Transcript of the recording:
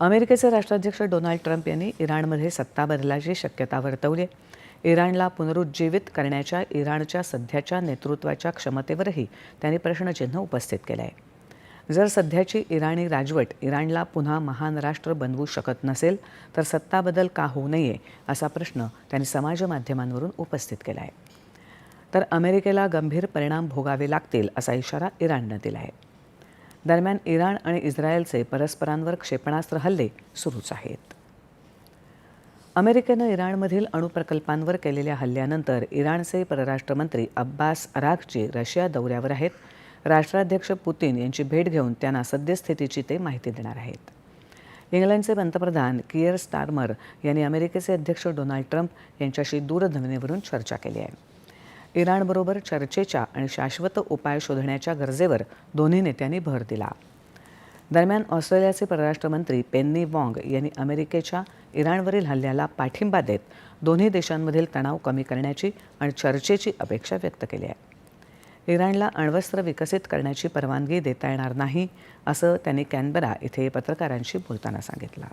अमेरिकेचे राष्ट्राध्यक्ष Donald Trump यांनी इराणमध्ये सत्ता बदलाची शक्यता वर्तवली आहे. इराणला पुनरुज्जीवित करण्याच्या इराणच्या सध्याच्या नेतृत्वाच्या क्षमतेवरही त्यांनी प्रश्नचिन्ह उपस्थित केलं आहे. जर सध्याची इराणी राजवट इराणला पुन्हा महान राष्ट्र बनवू शकत नसेल तर सत्ता बदल का होऊ नये असा प्रश्न त्यांनी समाजमाध्यमांवरून उपस्थित केला आहे. तर अमेरिकेला गंभीर परिणाम भोगावे लागतील असा इशारा इराणनं दिला आहे. दरम्यान इराण आणि इस्रायलचे परस्परांवर क्षेपणास्त्र हल्ले सुरूच आहेत. अमेरिकेनं इराणमधील अणुप्रकल्पांवर केलेल्या हल्ल्यानंतर इराणचे परराष्ट्रमंत्री अब्बास अराघची रशिया दौऱ्यावर आहेत. राष्ट्राध्यक्ष पुतीन यांची भेट घेऊन त्यांना सद्यस्थितीची ते माहिती देणार आहेत. इंग्लंडचे पंतप्रधान कियर स्टारमर यांनी अमेरिकेचे अध्यक्ष डोनाल्ड ट्रम्प यांच्याशी दूरध्वनीवरून चर्चा केली आहे. इराणबरोबर चर्चेच्या आणि शाश्वत उपाय शोधण्याच्या गरजेवर दोन्ही नेत्यांनी भर दिला. दरम्यान ऑस्ट्रेलियाचे परराष्ट्रमंत्री पेन्नी वॉंग यांनी अमेरिकेच्या इराणवरील हल्ल्याला पाठिंबा देत दोन्ही देशांमधील तणाव कमी करण्याची आणि चर्चेची अपेक्षा व्यक्त केली आहे. इराणला अण्वस्त्र विकसित करण्याची परवानगी देता येणार नाही असं त्यांनी कॅनबरा इथे पत्रकारांशी बोलताना सांगितलं.